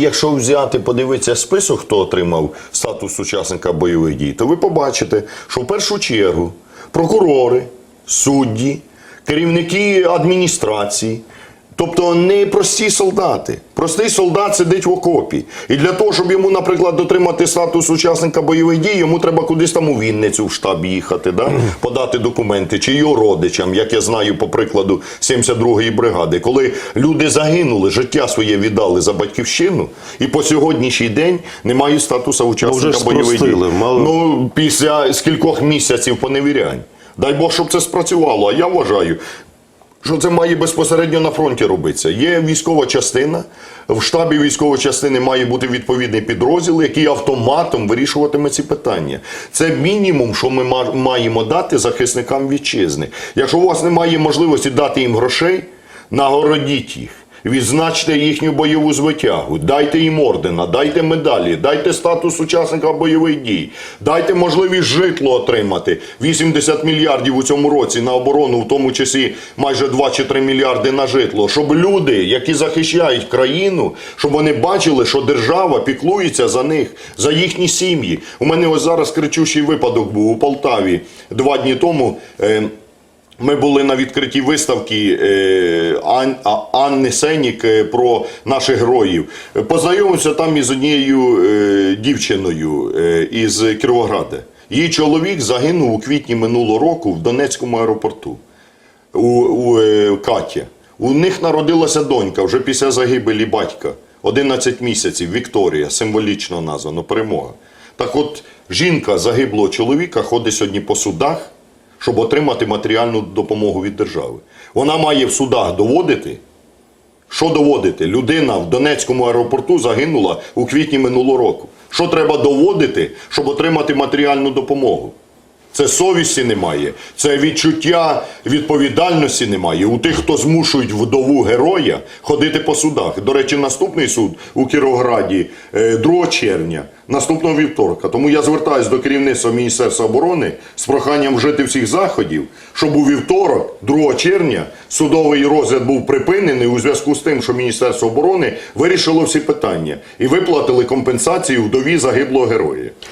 якщо взяти, подивитися список, хто отримав статус учасника бойових дій, то ви побачите, що в першу чергу прокурори, судді, керівники адміністрації. Тобто не прості солдати. Простий солдат сидить в окопі. І для того, щоб йому, наприклад, дотримати статус учасника бойових дій, йому треба кудись там у Вінницю в штаб їхати, да? подати документи, чи його родичам, як я знаю по прикладу 72-ї бригади, коли люди загинули, життя своє віддали за батьківщину, і по сьогоднішній день не мають статусу учасника ж бойових дій. мало- Ну, після скількох місяців поневірянь. Дай Бог, щоб це спрацювало. А я вважаю, що це має безпосередньо на фронті робитися. Є військова частина, в штабі військової частини має бути відповідний підрозділ, який автоматом вирішуватиме ці питання. Це мінімум, що ми маємо дати захисникам вітчизни. Якщо у вас немає можливості дати їм грошей, нагородіть їх. Відзначте їхню бойову звитягу, дайте їм ордена, дайте медалі, дайте статус учасника бойових дій, дайте можливість житло отримати. 80 мільярдів у цьому році на оборону, в тому числі майже 2 чи 3 мільярди на житло. Щоб люди, які захищають країну, щоб вони бачили, що держава піклується за них, за їхні сім'ї. У мене ось зараз кричущий випадок був у Полтаві два дні тому. Е, ми були на відкритій виставці е, Анни Сенік е, про наших героїв. Познайомився там із однією е, дівчиною із Кіровограда. Її чоловік загинув у квітні минулого року в Донецькому аеропорту у, у Каті. У них народилася донька вже після загибелі батька. 11 місяців, Вікторія, символічно названо, перемога. Так от, жінка загиблого чоловіка ходить сьогодні по судах, щоб отримати матеріальну допомогу від держави. Вона має в судах доводити, що доводити? Людина в Донецькому аеропорту загинула у квітні минулого року. Що треба доводити, щоб отримати матеріальну допомогу? Це совісті немає, це відчуття відповідальності немає. У тих, хто змушують вдову героя ходити по судах. До речі, наступний суд у Кіровграді е, 2 червня, наступного вівторка. Тому я звертаюся до керівництва Міністерства оборони з проханням вжити всіх заходів, щоб у вівторок, 2 червня, судовий розгляд був припинений у зв'язку з тим, що Міністерство оборони вирішило всі питання і виплатили компенсацію вдові загиблого героя.